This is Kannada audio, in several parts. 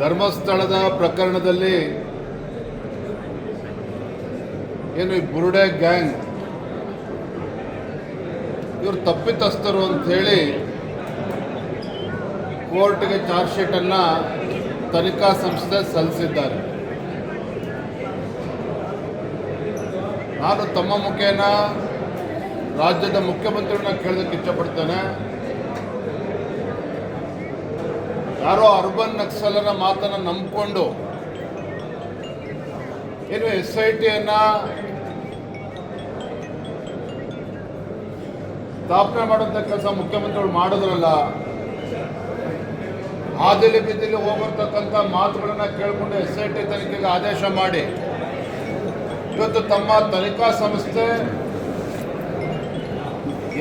ಧರ್ಮಸ್ಥಳದ ಪ್ರಕರಣದಲ್ಲಿ ಏನು ಈ ಬುರುಡೆ ಗ್ಯಾಂಗ್? ಇವರು ತಪ್ಪಿತಸ್ಥರು ಅಂತ ಹೇಳಿ ಕೋರ್ಟ್ಗೆ ಚಾರ್ಜ್ ಶೀಟನ್ನು ತನಿಖಾ ಸಂಸ್ಥೆ ಸಲ್ಲಿಸಿದ್ದಾರೆ. ನಾನು ತಮ್ಮ ಮುಖೇನ ರಾಜ್ಯದ ಮುಖ್ಯಮಂತ್ರಿಗಳನ್ನ ಕೇಳೋದಕ್ಕೆ ಇಷ್ಟಪಡ್ತೇನೆ ಯಾರೋ ಅರ್ಬನ್ ನಕ್ಸಲರ ಮಾತನ್ನು ನಂಬಿಕೊಂಡು ಏನು ಎಸ್ ಐ ಟಿಯನ್ನು ಸ್ಥಾಪನೆ ಮಾಡುವಂಥ ಕೆಲಸ ಮುಖ್ಯಮಂತ್ರಿಗಳು ಮಾಡಿದ್ರಲ್ಲ, ಹಾದಿಲಿ ಬಿದ್ದಿಲಿ ಹೋಗಿರ್ತಕ್ಕಂಥ ಮಾತುಗಳನ್ನ ಕೇಳಿಕೊಂಡು ಎಸ್ ಐ ಟಿ ತನಿಖೆಗೆ ಆದೇಶ ಮಾಡಿ. ಇವತ್ತು ತಮ್ಮ ತನಿಖಾ ಸಂಸ್ಥೆ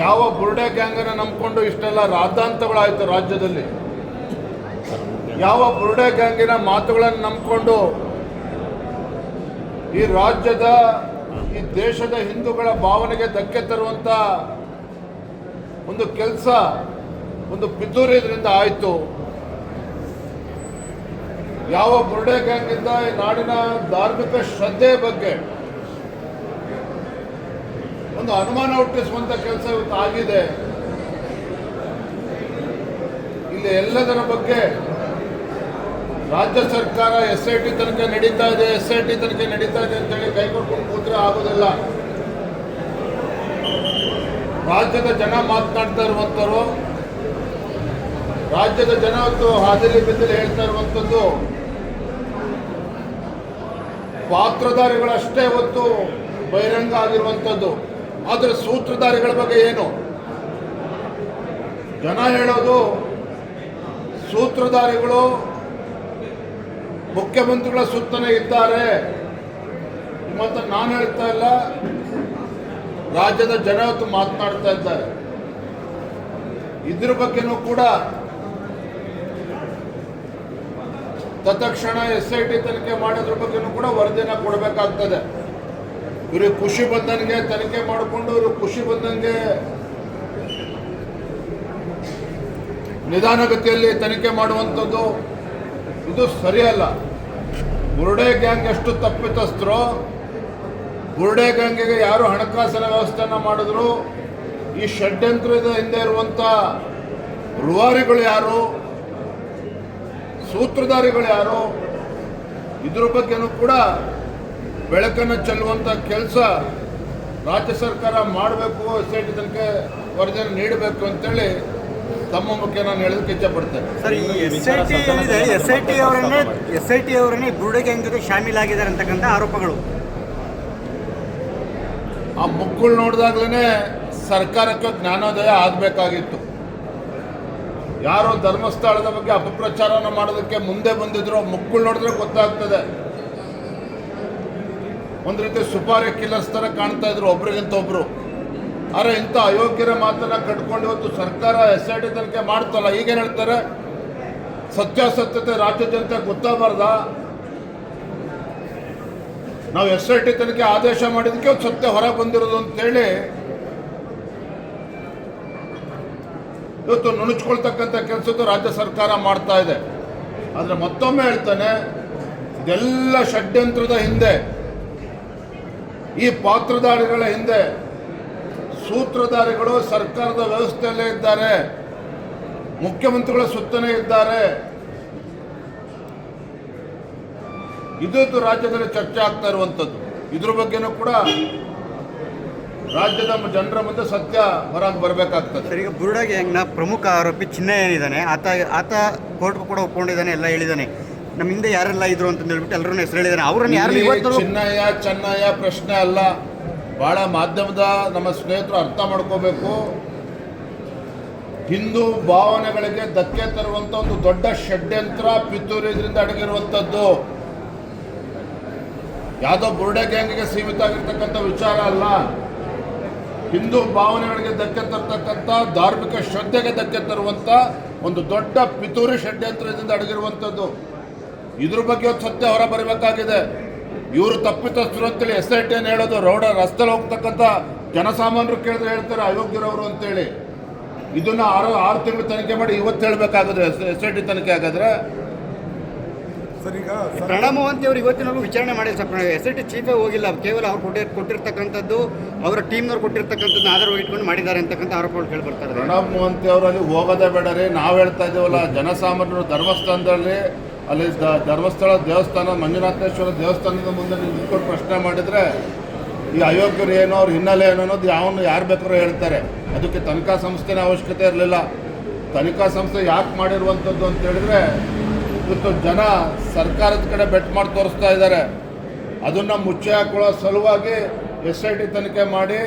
ಯಾವ ಬುರ್ಡೆ ಗ್ಯಾಂಗನ್ನು ನಂಬಿಕೊಂಡು ಇಷ್ಟೆಲ್ಲ ರಾದ್ದಾಂತಗಳಾಯಿತು ರಾಜ್ಯದಲ್ಲಿ. ಯಾವ ಬುರುಡೆ ಗ್ಯಾಂಗಿನ ಮಾತುಗಳನ್ನು ನಂಬಿಕೊಂಡು ಈ ರಾಜ್ಯದ, ಈ ದೇಶದ ಹಿಂದೂಗಳ ಭಾವನೆಗೆ ಧಕ್ಕೆ ತರುವಂತ ಒಂದು ಕೆಲಸ, ಒಂದು ಪಿತೂರಿ ಇದರಿಂದ ಆಯಿತು. ಯಾವ ಬುರುಡೆ ಗ್ಯಾಂಗಿಂದ ಈ ನಾಡಿನ ಧಾರ್ಮಿಕ ಶ್ರದ್ಧೆಯ ಬಗ್ಗೆ ಒಂದು ಅನುಮಾನ ಹುಟ್ಟಿಸುವಂತ ಕೆಲಸ ಇವತ್ತು ಆಗಿದೆ. ಇಲ್ಲಿ ಎಲ್ಲದರ ಬಗ್ಗೆ ರಾಜ್ಯ ಸರ್ಕಾರ ಎಸ್ ಐ ಟಿ ತನಿಖೆ ನಡೀತಾ ಇದೆ, ಎಸ್ ಐ ಟಿ ತನಿಖೆ ನಡೀತಾ ಇದೆ ಅಂತೇಳಿ ಕೈ ಕೊಟ್ಕೊಂಡು ಕೂತ್ರೆ ಆಗೋದಿಲ್ಲ. ರಾಜ್ಯದ ಜನ ಮಾತನಾಡ್ತಾ ಇರುವಂಥವ್ರು, ರಾಜ್ಯದ ಜನ ಒಂದು ಹಾದಿಲಿ ಬಿದ್ದಲ್ಲಿ ಹೇಳ್ತಾ ಇರುವಂಥದ್ದು, ಪಾತ್ರಧಾರಿಗಳಷ್ಟೇ ಹೊತ್ತು ಬಹಿರಂಗ ಆಗಿರುವಂಥದ್ದು. ಆದರೆ ಸೂತ್ರಧಾರಿಗಳ ಬಗ್ಗೆ ಏನು? ಜನ ಹೇಳೋದು ಸೂತ್ರಧಾರಿಗಳು, ಮುಖ್ಯಮಂತ್ರಿಗಳ ಸುತ್ತನೇ ಇದ್ದಾರೆ. ಮತ್ತು ನಾನು ಹೇಳ್ತಾ ಇಲ್ಲ. ರಾಜ್ಯದ ಜನ ಮಾತನಾಡ್ತಾ ಇದ್ದಾರೆ. ಇದ್ರ ಬಗ್ಗೆನೂ ಕೂಡ ತತ್ಕ್ಷಣ ಎಸ್ ಐ ಟಿ ತನಿಖೆ ಮಾಡೋದ್ರ ಬಗ್ಗೆನೂ ಕೂಡ ವರದಿನ ಕೊಡಬೇಕಾಗ್ತದೆ. ಇವರಿಗೆ ಖುಷಿ ಬಂದಂಗೆ ತನಿಖೆ ಮಾಡಿಕೊಂಡು, ಇವರು ಖುಷಿ ಬಂದಂಗೆ ನಿಧಾನಗತಿಯಲ್ಲಿ ತನಿಖೆ ಮಾಡುವಂಥದ್ದು ಇದು ಸರಿಯಲ್ಲ. ಬುರುಡೆ ಗ್ಯಾಂಗ್ ಎಷ್ಟು ತಪ್ಪಿತಸ್ಥರೋ, ಬುರುಡೆ ಗ್ಯಾಂಗಿಗೆ ಯಾರು ಹಣಕಾಸಿನ ವ್ಯವಸ್ಥೆಯನ್ನು ಮಾಡಿದ್ರು, ಈ ಷಡ್ಯಂತ್ರದ ಹಿಂದೆ ಇರುವಂಥ ರುವಾರಿಗಳು ಯಾರು, ಸೂತ್ರಧಾರಿಗಳು ಯಾರು, ಇದ್ರ ಬಗ್ಗೆನೂ ಕೂಡ ಬೆಳಕನ್ನು ಚೆಲ್ಲುವಂಥ ಕೆಲಸ ರಾಜ್ಯ ಸರ್ಕಾರ ಮಾಡಬೇಕು ತನಿಖೆ ವರದಿಯನ್ನು ನೀಡಬೇಕು ಅಂತೇಳಿ ತಮ್ಮ ಮುಖ್ಯ ನಾನು ಹೇಳೋದಕ್ಕೆ ಇಚ್ಛಪಡ್ತೇನೆ ಸರ್ ಈ ಎಸ್ ಐ ಟಿ ಏನಿದೆ ಎಸ್ ಐ ಟಿ ಅವರನ್ನೇ ಎಸ್ ಐ ಟಿ ಅವರನ್ನೇ ಬುರುಡೆ ಗ್ಯಾಂಗ್ ಜೊತೆ ಶಾಮೀಲಾಗಿದ್ದಾರೆ ಅಂತಕ್ಕಂಥ ಆರೋಪಗಳು. ಆ ಮುಕ್ಕುಳ್ ನೋಡಿದಾಗ್ಲೇ ಸರ್ಕಾರಕ್ಕೆ ಜ್ಞಾನೋದಯ ಆಗಬೇಕಾಗಿತ್ತು. ಯಾರೋ ಧರ್ಮಸ್ಥಳದ ಬಗ್ಗೆ ಅಪಪ್ರಚಾರನ ಮಾಡೋದಕ್ಕೆ ಮುಂದೆ ಬಂದಿದ್ರು ಮುಕ್ಕುಳ್ ನೋಡಿದ್ರೆ ಗೊತ್ತಾಗ್ತದೆ. ಒಂದು ರೀತಿ ಸುಪಾರಿ ಕಿಲ್ಲರ್ಸ್ ಥರ ಕಾಣ್ತಾ ಇದ್ರು ಒಬ್ರಿಗಿಂತ ಒಬ್ರು. ಆದರೆ ಇಂಥ ಅಯೋಗ್ಯರ ಮಾತನ್ನ ಕಟ್ಕೊಂಡು ಇವತ್ತು ಸರ್ಕಾರ ಎಸ್ ಐ ಟಿ ತನಿಖೆ ಮಾಡ್ತಲ್ಲ ಈಗೇನು ಹೇಳ್ತಾರೆ? ಸತ್ಯಾಸತ್ಯತೆ ರಾಜ್ಯ ಜನತೆ ಗೊತ್ತಾಗಬಾರ್ದ? ನಾವು ಎಸ್ ಐ ಟಿ ತನಿಖೆ ಆದೇಶ ಮಾಡಿದಕ್ಕೆ ಸತ್ಯ ಹೊರ ಬಂದಿರೋದು ಅಂತೇಳಿ ಇವತ್ತು ನುಣುಚ್ಕೊಳ್ತಕ್ಕಂಥ ಕೆಲಸದ್ದು ರಾಜ್ಯ ಸರ್ಕಾರ ಮಾಡ್ತಾ ಇದೆ. ಆದರೆ ಮತ್ತೊಮ್ಮೆ ಹೇಳ್ತಾನೆ, ಇದೆಲ್ಲ ಷಡ್ಯಂತ್ರದ ಹಿಂದೆ, ಈ ಪಾತ್ರಧಾರಿಗಳ ಹಿಂದೆ ಸೂತ್ರಧಾರಿಗಳು ಸರ್ಕಾರದ ವ್ಯವಸ್ಥೆಯಲ್ಲೇ ಇದ್ದಾರೆ. ಮುಖ್ಯಮಂತ್ರಿಗಳ ಸುತ್ತನೇ ಇದ್ದಾರೆ. ಇದು ರಾಜ್ಯದಲ್ಲಿ ಚರ್ಚೆ ಆಗ್ತಾ ಇರುವಂಥದ್ದು ಇದ್ರ ಬಗ್ಗೆನೂ ಕೂಡ ರಾಜ್ಯದ ಜನರ ಮುಂದೆ ಸತ್ಯ ಹೊರಗೆ ಬರಬೇಕಾಗ್ತದೆ. ಸರ್ ಈಗ ಬುರುಡೆ ಹೆಂಗ್ನ ಪ್ರಮುಖ ಆರೋಪಿ ಚಿನ್ನ ಏನಿದ್ದಾನೆ ಆತ ಆತ ಕೋರ್ಟ್ಗೂ ಕೂಡ ಒಪ್ಕೊಂಡಿದ್ದಾನೆ ಎಲ್ಲ ಹೇಳಿದ್ದಾನೆ. ನಮ್ಮ ಹಿಂದೆ ಯಾರೆಲ್ಲ ಇದ್ರು ಅಂತ ಹೇಳ್ಬಿಟ್ಟು ಎಲ್ಲರನ್ನ ಹೆಸರು ಹೇಳಿದ್ದಾನೆ. ಅವರನ್ನು ಯಾರು ಚಿನ್ನಯ್ಯ ಚೆನ್ನಯ್ಯ ಪ್ರಶ್ನೆ ಅಲ್ಲ. ಬಹಳ ಮಾಧ್ಯಮದ ನಮ್ಮ ಸ್ನೇಹಿತರು ಅರ್ಥ ಮಾಡ್ಕೋಬೇಕು. ಹಿಂದೂ ಭಾವನೆಗಳಿಗೆ ಧಕ್ಕೆ ತರುವಂಥ ಒಂದು ದೊಡ್ಡ ಷಡ್ಯಂತ್ರ ಪಿತ್ತೂರು ಇದರಿಂದ ಅಡಗಿರುವಂಥದ್ದು ಯಾವುದೋ ಬುರುಡೆ ಗ್ಯಾಂಗಿಗೆ ಸೀಮಿತ ಆಗಿರ್ತಕ್ಕಂಥ ವಿಚಾರ ಅಲ್ಲ. ಹಿಂದೂ ಭಾವನೆಗಳಿಗೆ ಧಕ್ಕೆ ತರ್ತಕ್ಕಂಥ ಧಾರ್ಮಿಕ ಶ್ರದ್ಧೆಗೆ ಧಕ್ಕೆ ತರುವಂಥ ಒಂದು ದೊಡ್ಡ ಪಿತೂರಿ ಷಡ್ಯಂತ್ರದಿಂದ ಅಡಗಿರುವಂಥದ್ದು ಇದ್ರ ಬಗ್ಗೆ ಒಂದು ಸತ್ಯ ಹೊರ ಬರಬೇಕಾಗಿದೆ. ಇವರು ತಪ್ಪಿತಸ್ಥರು ಅಂತೇಳಿ ಎಸ್ ಐ ಟಿ ಹೇಳೋದು ರೌಡ ರಸ್ತೆಲಿ ಹೋಗ್ತಕ್ಕಂಥ ಜನಸಾಮಾನ್ಯರು ಕೇಳಿದ್ರೆ ಹೇಳ್ತಾರೆ ಅಯೋಗ್ಯರವರು ಅಂತೇಳಿ. ಇದನ್ನ ಆರು ಆರು ತಿಂಗಳು ತನಿಖೆ ಮಾಡಿ ಇವತ್ತು ಹೇಳಬೇಕಾಗಿದ್ರೆ ಎಸ್ ಐ ಟಿ ತನಿಖೆ ಹಾಗಾದ್ರೆ. ಸರ್ ಈಗ ಸರ್- ಪ್ರಣಬ್ ಮೋಹಂತಿ ಅವರು ಇವತ್ತಿನವರೆಗೂ ವಿಚಾರಣೆ ಮಾಡಿಲ್ಲ ಸರ್. ಎಸ್ ಐ ಟಿ ಚೀಫೇ ಹೋಗಿಲ್ಲ. ಕೇವಲ ಅವ್ರು ಕೊಟ್ಟಿ ಕೊಟ್ಟಿರ್ತಕ್ಕಂಥದ್ದು ಅವರ ಟೀಮ್ನವ್ರು ಕೊಟ್ಟಿರ್ತಕ್ಕಂಥದ್ದು ಆಧಾರವಾಗಿ ಇಟ್ಕೊಂಡು ಮಾಡಿದ್ದಾರೆ ಅಂತಕ್ಕಂಥ ಆರೋಪಗಳು ಕೇಳಿ ಬರ್ತಾರೆ ಪ್ರಣಬ್ ಮೋಹಂತಿ ಅವರಲ್ಲಿ ಹೋಗೋದೇ ಬೇಡ ರೀ. ನಾವು ಹೇಳ್ತಾ ಇದ್ದೀವಲ್ಲ ಜನಸಾಮಾನ್ಯರು ಧರ್ಮಸ್ಥಾನದಲ್ಲಿ ಅಲ್ಲಿ ದ- ಧರ್ಮಸ್ಥಳ ದೇವಸ್ಥಾನ ಮಂಜುನಾಥೇಶ್ವರ ದೇವಸ್ಥಾನದ ಮುಂದೆ ನಿಂತ್ಕೊಂಡು ಪ್ರಶ್ನೆ ಮಾಡಿದರೆ ಈ ಅಯೋಗ್ಯರು ಏನೋ ಅವ್ರ ಹಿನ್ನೆಲೆ ಏನೋ ಅನ್ನೋದು ಯಾವನ್ನು ಯಾರು ಬೇಕಾದ್ರೂ ಹೇಳ್ತಾರೆ. ಅದಕ್ಕೆ ತನಿಖಾ ಸಂಸ್ಥೆನ ಅವಶ್ಯಕತೆ ಇರಲಿಲ್ಲ. ತನಿಖಾ ಸಂಸ್ಥೆ ಯಾಕೆ ಮಾಡಿರುವಂಥದ್ದು ಅಂತ ಹೇಳಿದ್ರೆ ಇವತ್ತು ಜನ ಸರ್ಕಾರದ ಕಡೆ ಬೆಟ್ ಮಾಡಿ ತೋರಿಸ್ತಾ ಇದ್ದಾರೆ ಅದನ್ನು ಮುಚ್ಚಿ ಹಾಕೊಳ್ಳೋ ಸಲುವಾಗಿ ಎಸ್ ಐ ಟಿ ತನಿಖೆ ಮಾಡಿ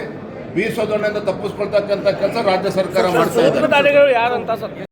ಬೀಸೋದೊಣ್ಣೆಯಿಂದ ತಪ್ಪಿಸ್ಕೊಳ್ತಕ್ಕಂಥ ಕೆಲಸ ರಾಜ್ಯ ಸರ್ಕಾರ ಮಾಡ್ತಾ ಇದೆ